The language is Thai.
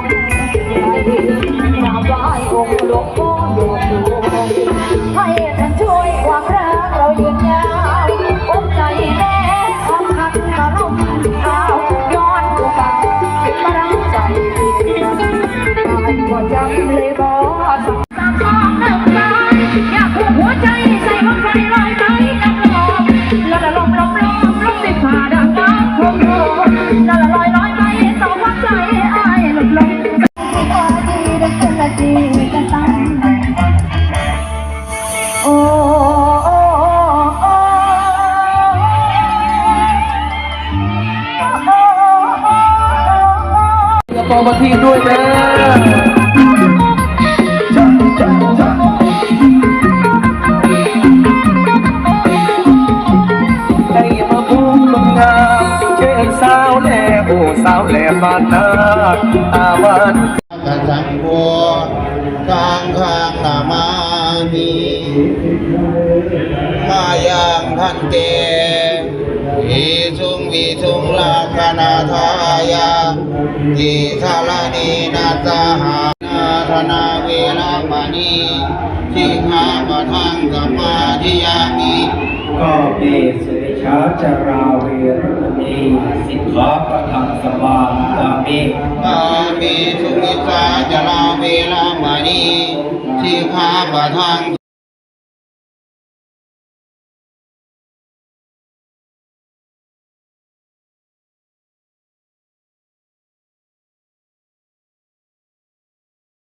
งกราบไหว้องค์หลวงพ่อหลวงปู่ให้ท่านช่วยความรักเรายืนยาวอกใจแน่ออกหักมาลมเท้าย้อนตัวเก่ามารังใจก็จำเลยบอก กระโปรงมาทีด้วยนะให้มาพูดลงงามเชิญสาวแหล่โอ้สาวแหล่บ้านนาอาวันกัสังโฆสังฆังนามามิมาอยังทันเตอิสุงวิสุงลาคนาทายา ทิสาลานีนาสหานาธนาเวรมณีสิกขาปะทังสมาธิยามิก็เมสุนิชาจาราเวรมณีสิกขาปะทังสมาธิยามิกาเมสุมิสาจาราเวรมณีสิกขาปะทัง